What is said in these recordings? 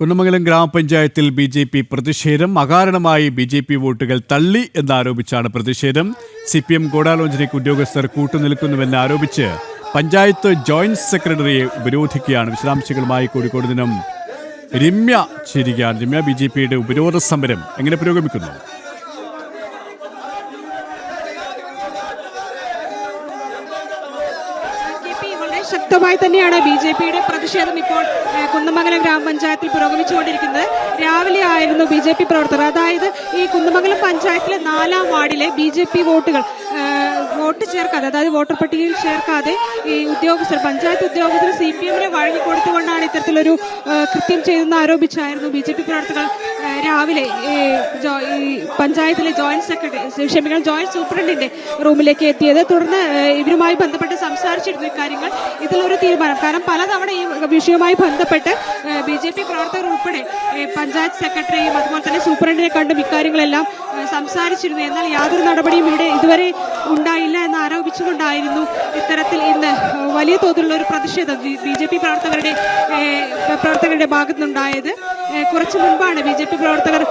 കുന്നമംഗലം ഗ്രാമപഞ്ചായത്തിൽ B J P പ്രതിഷേധം അകാരണമായി ബി ജെ പി വോട്ടുകൾ തള്ളി എന്നാരോപിച്ചാണ് പ്രതിഷേധം. സി പി എം ഗോഡാലോചനയ്ക്ക് ഉദ്യോഗസ്ഥർ കൂട്ടുനിൽക്കുന്നുവെന്ന് ആരോപിച്ച് പഞ്ചായത്ത് ജോയിന്റ് സെക്രട്ടറിയെ ഉപരോധിക്കുകയാണ് വിശദാംശങ്ങളുമായി കോഴിക്കോട് ദിനം രമ്യ ചേരുകയാണ്. രമ്യ ബി ജെ പിയുടെ ഉപരോധ സമരം എങ്ങനെ പുരോഗമിക്കുന്നു കെ പി വളരെ ശക്തമായി തന്നെയാണ് ബി ജെ പിയുടെ പ്രതിഷേധം ഇപ്പോൾ കുന്നമംഗലം ഗ്രാമപഞ്ചായത്തിൽ പുരോഗമിച്ചുകൊണ്ടിരിക്കുന്നത്. രാവിലെ ആയിരുന്നു ബി ജെ പി പ്രവർത്തകർ. അതായത് ഈ കുന്നമംഗലം പഞ്ചായത്തിലെ നാലാം വാർഡിലെ ബി ജെ പി വോട്ടുകൾ വോട്ട് ചേർക്കാതെ അതായത് വോട്ടർ പട്ടികയിൽ ചേർക്കാതെ ഈ ഉദ്യോഗസ്ഥർ പഞ്ചായത്ത് ഉദ്യോഗസ്ഥർ സി പി എമ്മിനെ വഴങ്ങിക്കൊടുത്തുകൊണ്ടാണ് ഇത്തരത്തിലൊരു കൃത്യം ചെയ്തെന്ന് ആരോപിച്ചായിരുന്നു ബി ജെ പി പ്രവർത്തകർ രാവിലെ പഞ്ചായത്തിലെ ജോയിന്റ് സെക്രട്ടറി ക്ഷമിക്കണം ജോയിന്റ് സൂപ്രണ്ടിന്റെ റൂമിലേക്ക് എത്തിയത്. തുടർന്ന് ഇവരുമായി ബന്ധപ്പെട്ട് സംസാരിച്ചിരുന്നു ഇക്കാര്യങ്ങൾ ഇതിലൊരു തീരുമാനം. കാരണം പലതവണ ഈ വിഷയവുമായി ബന്ധപ്പെട്ട് ബി ജെ പി പ്രവർത്തകർ ഉൾപ്പെടെ പഞ്ചായത്ത് സെക്രട്ടറിയും അതുപോലെ തന്നെ സൂപ്രണ്ടിനെ കണ്ടും ഇക്കാര്യങ്ങളെല്ലാം സംസാരിച്ചിരുന്നു. എന്നാൽ യാതൊരു നടപടിയും ഇവിടെ ഇതുവരെ ഉണ്ടായില്ല. എന്ന് ആരോപിച്ചുകൊണ്ടായിരുന്നു ഇത്തരത്തിൽ ഇന്ന് വലിയ തോതിലുള്ള ഒരു പ്രതിഷേധം ബി ജെ പി പ്രവർത്തകരുടെ പ്രവർത്തകരുടെ ഭാഗത്തുനിന്നുണ്ടായത്. കുറച്ച് മുൻപാണ് ബി ജെ പി പ്രവർത്തകർ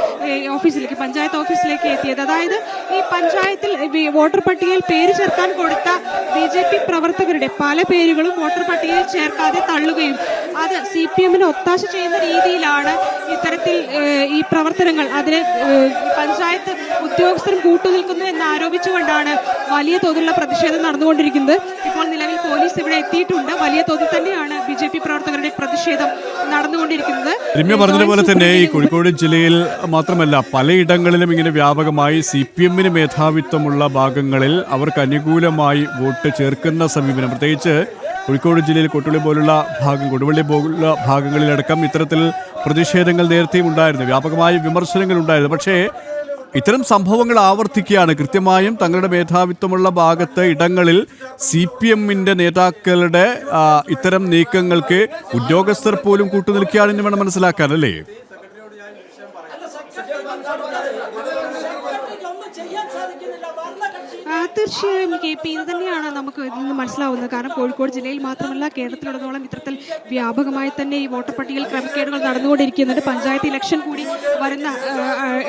ഓഫീസിലേക്ക് പഞ്ചായത്ത് ഓഫീസിലേക്ക് എത്തിയത്. അതായത് ഈ പഞ്ചായത്തിൽ വോട്ടർ പട്ടികയിൽ പേര് ചേർക്കാൻ കൊടുത്ത ബി ജെ പി പ്രവർത്തകരുടെ പല പേരുകളും വോട്ടർ പട്ടികയിൽ ചേർക്കാതെ തള്ളുകയും അത് സി പി എമ്മിന് ഒത്താശ ചെയ്യുന്ന രീതിയിലാണ് ഇത്തരത്തിൽ ഈ പ്രവർത്തനങ്ങൾ. അതിന് പഞ്ചായത്ത് ഉദ്യോഗസ്ഥരും കൂട്ടുനിൽക്കുന്നു എന്ന് ആരോപിച്ചുകൊണ്ടാണ് വലിയ തോതിലുള്ള പ്രതിഷേധം നടന്നുകൊണ്ടിരിക്കുന്നത്. ഇപ്പോൾ നിലവിൽ പോലീസ് ഇവിടെ എത്തിയിട്ടുണ്ട്. വലിയ തോതിൽ തന്നെയാണ് ബി ജെ പി പ്രവർത്തകരുടെ പ്രതിഷേധം നടന്നുകൊണ്ടിരിക്കുന്നത്. രമ്യ പറഞ്ഞതുപോലെ തന്നെ ഈ കോഴിക്കോട് ജില്ലയിൽ മാത്രമല്ല പലയിടങ്ങളിലും ഇങ്ങനെ വ്യാപകമായി സി പി എമ്മിന് മേധാവിത്വമുള്ള ഭാഗങ്ങളിൽ അവർക്ക് അനുകൂലമായി വോട്ട് ചേർക്കുന്ന സമീപനം. പ്രത്യേകിച്ച് കോഴിക്കോട് ജില്ലയിൽ കൊട്ടുള്ളി പോലുള്ള ഭാഗം കൊടുവള്ളി പോലുള്ള ഭാഗങ്ങളിലടക്കം ഇത്തരത്തിൽ പ്രതിഷേധങ്ങൾ നേരത്തെയും ഉണ്ടായിരുന്നു. വ്യാപകമായ വിമർശനങ്ങൾ ഉണ്ടായിരുന്നു. പക്ഷേ ഇത്തരം സംഭവങ്ങൾ ആവർത്തിക്കുകയാണ്. കൃത്യമായും തങ്ങളുടെ മേധാവിത്വമുള്ള ഭാഗത്ത് ഇടങ്ങളിൽ സി പി എമ്മിന്റെ നേതാക്കളുടെ ഇത്തരം നീക്കങ്ങൾക്ക് ഉദ്യോഗസ്ഥർ പോലും കൂട്ടുനിൽക്കുകയാണെന്ന് വേണം മനസ്സിലാക്കാൻ അല്ലേ? തീർച്ചയായും കെ പി ഇത് തന്നെയാണ് നമുക്ക് ഇതിൽ നിന്ന് മനസ്സിലാവുന്നത്. കാരണം കോഴിക്കോട് ജില്ലയിൽ മാത്രമല്ല കേരളത്തിലുടനീളം ഇത്തരത്തിൽ വ്യാപകമായി തന്നെ ഈ വോട്ടർ പട്ടികയിൽ ക്രമക്കേടുകൾ നടന്നുകൊണ്ടിരിക്കുന്നുണ്ട്. പഞ്ചായത്ത് ഇലക്ഷൻ കൂടി വരുന്ന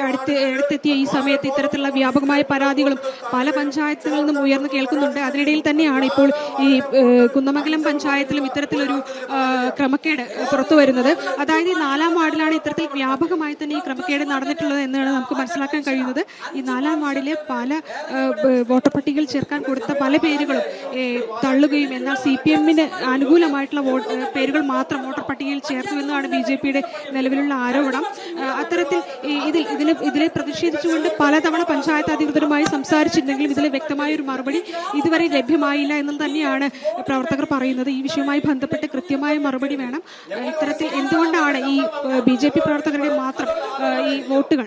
അടുത്ത് അടുത്തെത്തിയ ഈ സമയത്ത് ഇത്തരത്തിലുള്ള വ്യാപകമായ പരാതികളും പല പഞ്ചായത്തുകളിൽ നിന്നും ഉയർന്നു കേൾക്കുന്നുണ്ട്. അതിനിടയിൽ തന്നെയാണ് ഇപ്പോൾ ഈ കുന്നമംഗലം പഞ്ചായത്തിലും ഇത്തരത്തിലൊരു ക്രമക്കേട് പുറത്തു വരുന്നത്. അതായത് ഈ നാലാം വാർഡിലാണ് ഇത്തരത്തിൽ വ്യാപകമായി തന്നെ ഈ ക്രമക്കേട് നടന്നിട്ടുള്ളത് എന്നാണ് നമുക്ക് മനസ്സിലാക്കാൻ കഴിയുന്നത്. ഈ നാലാം വാർഡിലെ പല ആ, ബ- വോട്ടർ പട്ടികയിൽ ചേർക്കാൻ കൊടുത്ത പല പേരുകളും തള്ളുകയും എന്നാൽ സി പി എമ്മിന് അനുകൂലമായിട്ടുള്ള പേരുകൾ മാത്രം വോട്ടർ പട്ടികയിൽ ചേർത്തു എന്നാണ് ബി ജെ പിയുടെ നിലവിലുള്ള ആരോപണം. അത്തരത്തിൽ ഇതിൽ ഇതിന് ഇതിനെ പ്രതിഷേധിച്ചുകൊണ്ട് പലതവണ പഞ്ചായത്ത് അധികൃതരുമായി സംസാരിച്ചിരുന്നെങ്കിലും ഇതിൽ വ്യക്തമായ ഒരു മറുപടി ഇതുവരെ ലഭ്യമായില്ല എന്നത് തന്നെയാണ് പ്രവർത്തകർ പറയുന്നത്. ഈ വിഷയവുമായി ബന്ധപ്പെട്ട് കൃത്യമായ മറുപടി വേണം. ഇത്തരത്തിൽ എന്തുകൊണ്ടാണ് ഈ ബി പ്രവർത്തകരുടെ മാത്രം ഈ വോട്ടുകൾ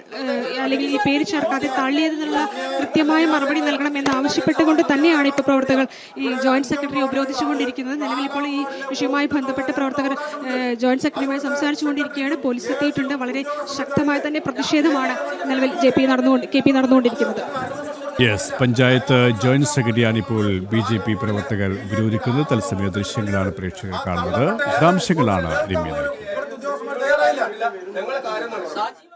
അല്ലെങ്കിൽ ഈ പേര് ചേർക്കാതെ തള്ളിയതെന്നുള്ള കൃത്യമായ മറുപടി നൽകണം എന്ന് ആവശ്യപ്പെട്ടുകൊണ്ട് തന്നെയാണ് ഇപ്പോൾ പ്രവർത്തകർ ഈ ജോയിന്റ് സെക്രട്ടറി ഉപരോധിച്ചുകൊണ്ടിരിക്കുന്നത്. നിലവിൽ ഇപ്പോൾ ഈ വിഷയവുമായി ബന്ധപ്പെട്ട പ്രവർത്തകർ ജോയിന്റ് സെക്രട്ടറിയുമായി സംസാരിച്ചുകൊണ്ടിരിക്കുകയാണ്. പോലീസ് എത്തിയിട്ടുണ്ട്. വളരെ ശക്തമായ തന്നെ പ്രതിഷേധമാണ് നിലവിൽ ജെ പി നടന്നുകൊണ്ട് കെ പി നടന്നുകൊണ്ടിരിക്കുന്നത്. യെസ് പഞ്ചായത്ത് ജോയിന്റ് സെക്രട്ടറിയാണ് ഇപ്പോൾ ബി ജെ പി പ്രവർത്തകർ വിരോധിക്കുന്നത്. തത്സമയ ദൃശ്യങ്ങളാണ് പ്രേക്ഷകർ കാണുന്നത്. വിശദാംശങ്ങളാണ് രമ്യ. നൽകിയത് ഞങ്ങളെ കാര്യം നടക്കും